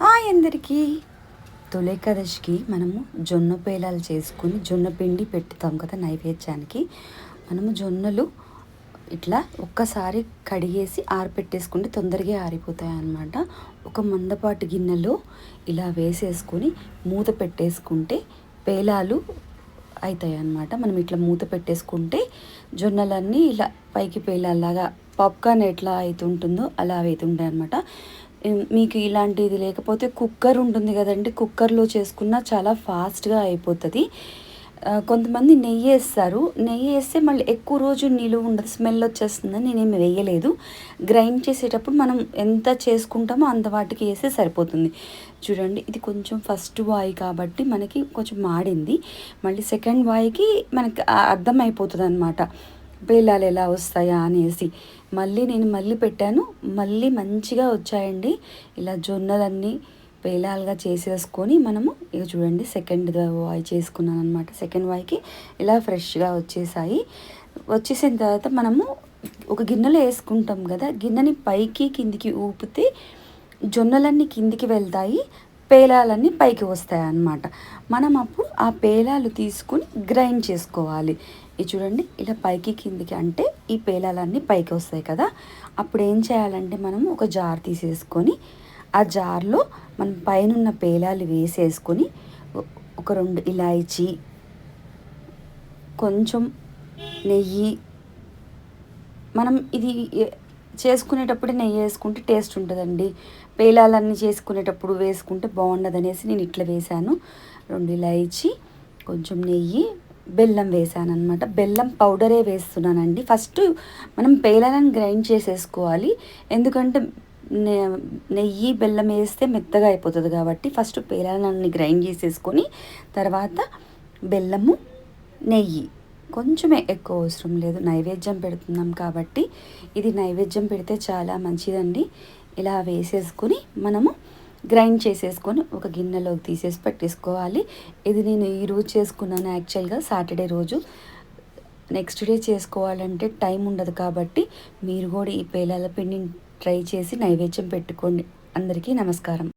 Hi అందరికీ. తొలి ఏకాదశికి మనము జొన్న పేలాలు చేసుకుని జొన్న పిండి పెట్టుతాం కదా నైవేద్యానికి. మనము జొన్నలు ఇట్లా ఒక్కసారి కడిగేసి ఆరిపెట్టేసుకుంటే తొందరగా ఆరిపోతాయి అన్నమాట ఒక మందపాటి గిన్నెలో ఇలా వేసేసుకొని మూత పెట్టేసుకుంటే పేలాలు అవుతాయి అన్నమాట మనం ఇట్లా మూత పెట్టేసుకుంటే జొన్నలన్నీ ఇలా పైకి పేలాలాగా పాప్కార్న్ ఎట్లా అవుతుంటుందో అలా అవుతుంటాయి అనమాట మీకు ఇలాంటిది లేకపోతే కుక్కర్ ఉంటుంది కదండి కుక్కర్లో చేసుకున్న చాలా ఫాస్ట్గా అయిపోతుంది. కొంతమంది నెయ్యి వేస్తారు. నెయ్యి వేస్తే మళ్ళీ ఎక్కువ రోజు నిలువ ఉండదు స్మెల్ వచ్చేస్తుందని నేనేమి వేయలేదు. గ్రైండ్ చేసేటప్పుడు మనం ఎంత చేసుకుంటామో అంత వాటికి వేస్తే సరిపోతుంది. చూడండి ఇది కొంచెం ఫస్ట్ వాయి కాబట్టి మనకి కొంచెం మాడింది. మళ్ళీ సెకండ్ వాయికి మనకి అర్థం అయిపోతుంది అనమాట బేలాలు ఎలా వస్తాయా అనేసి. మళ్ళీ నేను మళ్ళీ పెట్టాను. మళ్ళీ మంచిగా వచ్చాయండి. ఇలా జొన్నలన్నీ పేలాలుగా చేసేసుకొని మనము ఇక చూడండి సెకండ్ వాయి చేసుకున్నాను అనమాట సెకండ్ వాయికి ఇలా ఫ్రెష్గా వచ్చేసాయి. వచ్చేసిన తర్వాత మనము ఒక గిన్నెలో వేసుకుంటాం కదా. గిన్నెని పైకి కిందికి ఊపితే జొన్నలన్నీ కిందికి వెళ్తాయి. పేలాలన్నీ పైకి వస్తాయి అన్నమాట మనం అప్పుడు ఆ పేలాలు తీసుకుని గ్రైండ్ చేసుకోవాలి. ఇది చూడండి ఇలా పైకి కిందికి అంటే ఈ పేలాలన్నీ పైకి వస్తాయి కదా. అప్పుడు ఏం చేయాలంటే మనము ఒక జార్ తీసేసుకొని ఆ జార్లో మనం పైనున్న పేలాలు వేసేసుకొని ఒక రెండు ఇలాయచి కొంచెం నెయ్యి మనం ఇది చేసుకునేటప్పుడే నెయ్యి వేసుకుంటే టేస్ట్ ఉంటుందండి. పేలాలన్నీ చేసుకునేటప్పుడు వేసుకుంటే బాగుండదు అనేసి నేను ఇట్లా వేసాను రెండు ఇలాయచి కొంచెం నెయ్యి బెల్లం వేసాను అనమాట బెల్లం పౌడరే వేస్తున్నానండి. ఫస్ట్ మనం పేలాలను గ్రైండ్ చేసేసుకోవాలి. ఎందుకంటే నె- నెయ్యి బెల్లం వేస్తే మెత్తగా అయిపోతుంది కాబట్టి ఫస్ట్ పేలాలన్నీ గ్రైండ్ చేసేసుకొని తర్వాత బెల్లము నెయ్యి కొంచెమే ఎక్కువ అవసరం లేదు. నైవేద్యం పెడుతున్నాం కాబట్టి ఇది నైవేద్యం పెడితే చాలా మంచిదండి. ఇలా వేసేసుకొని మనము గ్రైండ్ చేసేసుకొని ఒక గిన్నెలోకి తీసేసి పెట్టేసుకోవాలి. ఇది నేను ఈరోజు చేసుకున్నాను యాక్చువల్గా సాటర్డే రోజు. నెక్స్ట్ డే చేసుకోవాలంటే టైం ఉండదు కాబట్టి మీరు కూడా ఈ పేలాల పిండిని ట్రై చేసి నైవేద్యం పెట్టుకోండి. అందరికీ నమస్కారం.